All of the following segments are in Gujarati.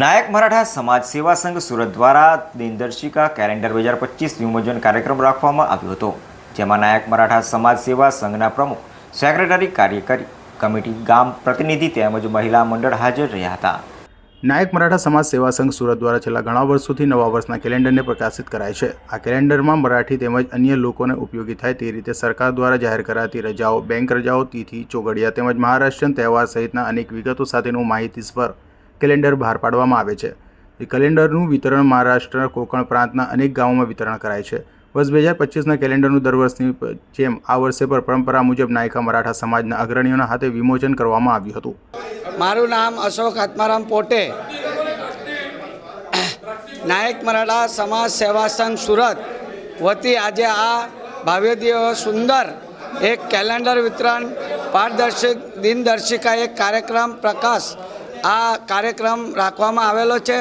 નાયક મરાઠા સમાજ સેવા સંઘ સુરત દ્વારા દિનદર્શિકા કેલેન્ડર બે હજાર પચીસ વિમોચન કાર્યક્રમ રાખવામાં આવ્યો હતો, જેમાં નાયક મરાઠા સમાજ સેવા સંઘના પ્રમુખ, સેક્રેટરી, કાર્યકારી કમિટી, ગામ પ્રતિનિધિ તેમજ મહિલા મંડળ હાજર રહ્યા હતા. નાયક મરાઠા સમાજ સેવા સંઘ સુરત દ્વારા છેલ્લા ઘણા વર્ષોથી નવા વર્ષના કેલેન્ડરને પ્રકાશિત કરાય છે. આ કેલેન્ડરમાં મરાઠી તેમજ અન્ય લોકોને ઉપયોગી થાય તે રીતે સરકાર દ્વારા જાહેર કરાતી રજાઓ, બેંક રજાઓ, તિથિ ચોગડિયા તેમજ મહારાષ્ટ્રીયન તહેવાર સહિતના અનેક વિગતો સાથેનું માહિતીસભર કેલેન્ડર બહાર પાડવામાં આવે છે. એ કેલેન્ડરનું વિતરણ મહારાષ્ટ્ર કોકણ પ્રાંતના અનેક ગામોમાં વિતરણ કરાય છે. વર્ષ બે હજાર પચીસના કેલેન્ડરનું દર વર્ષની જેમ આ વર્ષે પર પરંપરા મુજબ નાયકા મરાઠા સમાજના અગ્રણીઓના હાથે વિમોચન કરવામાં આવ્યું હતું. મારું નામ અશોક આત્મારામ પોટે નાયક મરાઠા સમાજ સેવા સંઘ સુરત વતી આજે આ ભાવ્ય દિવસ સુંદર એક કેલેન્ડર વિતરણ પારદર્શક દિનદર્શિકા એક કાર્યક્રમ પ્રકાશ આ કાર્યક્રમ રાખવામાં આવેલો છે.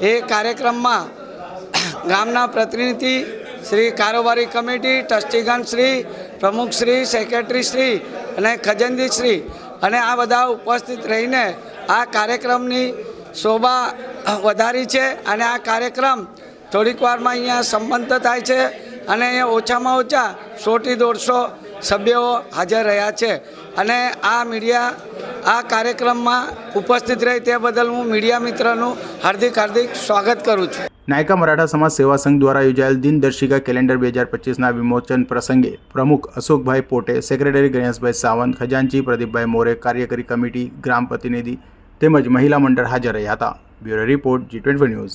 એ કાર્યક્રમમાં ગામના પ્રતિનિધિ શ્રી કારોબારી કમિટી ટ્રસ્ટીગણ શ્રી, પ્રમુખ શ્રી, સેક્રેટરી શ્રી અને ખજનજી શ્રી અને આ બધા ઉપસ્થિત રહીને આ કાર્યક્રમની શોભા વધારી છે અને આ કાર્યક્રમ થોડીક વારમાં અહીંયા સંપન્ન થાય છે અને અહીંયા ઓછામાં ઓછા સોથી દોઢસો સભ્યો હાજર રહ્યા છે. અને આ મીડિયા આ કાર્યક્રમમાં ઉપસ્થિત રહી તે બદલ હું મીડિયા મિત્રનું હાર્દિક હાર્દિક સ્વાગત કરું છું. નાયકા મરાઠા સમાજ સેવા સંઘ દ્વારા યોજાયેલ દિનદર્શિકા કેલેન્ડર બે હજાર પચીસના વિમોચન પ્રસંગે પ્રમુખ અશોકભાઈ પોટે, સેક્રેટરી ગણેશભાઈ સાવંત, ખજાનચી પ્રદીપભાઈ મોરે, કાર્યકારી કમિટી, ગ્રામ પ્રતિનિધિ તેમજ મહિલા મંડળ હાજર રહ્યા હતા. Bureau report G twenty news.